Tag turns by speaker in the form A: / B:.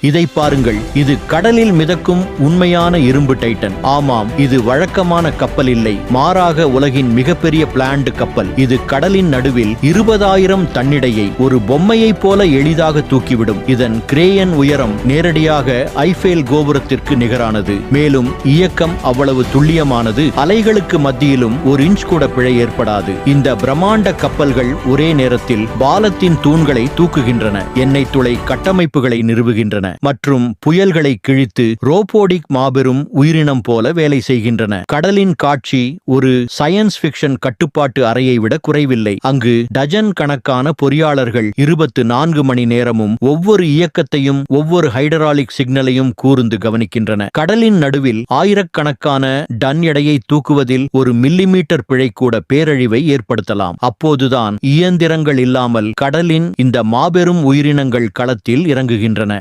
A: இதை பாருங்கள் இது கடலில் மிதக்கும் உண்மையான இரும்பு டைட்டன். ஆமாம் இது வழக்கமான கப்பல் இல்லை. மாறாக உலகின் மிகப்பெரிய பிளான்டு கப்பல். இது கடலின் நடுவில் இருபதாயிரம் தன்னிடையை ஒரு பொம்மையைப் போல எளிதாக தூக்கிவிடும். இதன் கிரேயன் உயரம் நேரடியாக ஐஃபேல் கோபுரத்திற்கு நிகரானது. மேலும் இயக்கம் அவ்வளவு துல்லியமானது. அலைகளுக்கு மத்தியிலும் ஒரு இன்ச் கூட பிழை ஏற்படாது. இந்த பிரம்மாண்ட கப்பல்கள் ஒரே நேரத்தில் பாலத்தின் தூண்களை தூக்குகின்றன. எண்ணெய் துளை கட்டமைப்புகளை நிறுவுகின்றன. மற்றும் புயல்களை கிழித்து ரோபோடிக் மாபெரும் உயிரினம் போல வேலை செய்கின்றன. கடலின் காட்சி ஒரு சயின்ஸ் பிக்ஷன் கட்டுப்பாட்டு அறையை விட குறைவில்லை. அங்கு டஜன் கணக்கான பொறியாளர்கள் இருபத்து நான்கு மணி நேரமும் ஒவ்வொரு இயக்கத்தையும் ஒவ்வொரு ஹைடராலிக் சிக்னலையும் கூர்ந்து கவனிக்கின்றன. கடலின் நடுவில் ஆயிரக்கணக்கான டன் எடையை தூக்குவதில் ஒரு மில்லிமீட்டர் பிழை கூட பேரழிவை ஏற்படுத்தலாம். அப்போதுதான் இயந்திரங்கள் இல்லாமல் கடலின் இந்த மாபெரும் உயிரினங்கள் களத்தில் இறங்குகின்றன.